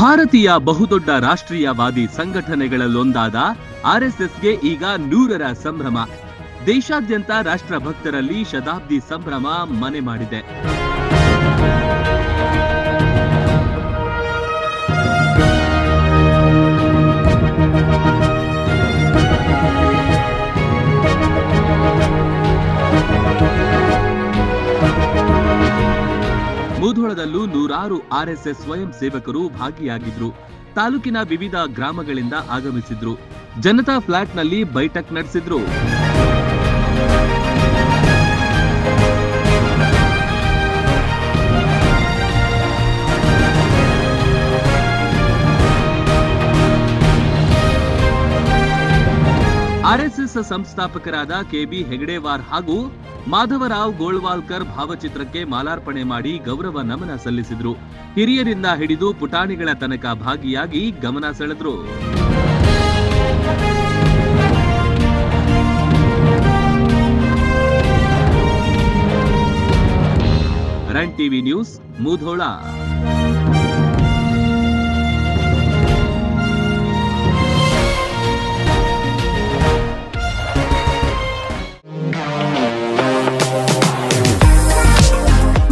ಭಾರತೀಯ ಬಹುದೊಡ್ಡ ರಾಷ್ಟ್ರೀಯವಾದಿ ಸಂಘಟನೆಗಳಲ್ಲೊಂದಾದ ಆರ್ಎಸ್ಎಸ್ಗೆ ಈಗ ನೂರರ ಸಂಭ್ರಮ. ದೇಶಾದ್ಯಂತ ರಾಷ್ಟ್ರಭಕ್ತರಲ್ಲಿ ಶತಾಬ್ದಿ ಸಂಭ್ರಮ ಮನೆ ಮಾಡಿದೆ. ಮುಧೋಳದಲ್ಲೂ ನೂರಾರು ಆರ್ಎಸ್ಎಸ್ ಸ್ವಯಂ ಸೇವಕರು ಭಾಗಿಯಾಗಿದ್ರು. ತಾಲೂಕಿನ ವಿವಿಧ ಗ್ರಾಮಗಳಿಂದ ಆಗಮಿಸಿದ್ರು. ಜನತಾ ಫ್ಲಾಟ್ನಲ್ಲಿ ಬೈಠಕ್ ನಡೆಸಿದ್ರು. ಆರ್ಎಸ್ಎಸ್ ಸಂಸ್ಥಾಪಕರಾದ ಕೆಬಿ ಹೆಗಡೆವಾರ್ ಹಾಗೂ ಮಾಧವರಾವ್ ಗೋಳ್ವಾಲ್ಕರ್ ಭಾವಚಿತ್ರಕ್ಕೆ ಮಾಲಾರ್ಪಣೆ ಮಾಡಿ ಗೌರವ ನಮನ ಸಲ್ಲಿಸಿದ್ರು. ಹಿರಿಯರಿಂದ ಹಿಡಿದು ಪುಟಾಣಿಗಳ ತನಕ ಭಾಗಿಯಾಗಿ ಗಮನ ಸೆಳೆದ್ರು. Run TV news, Mudhol.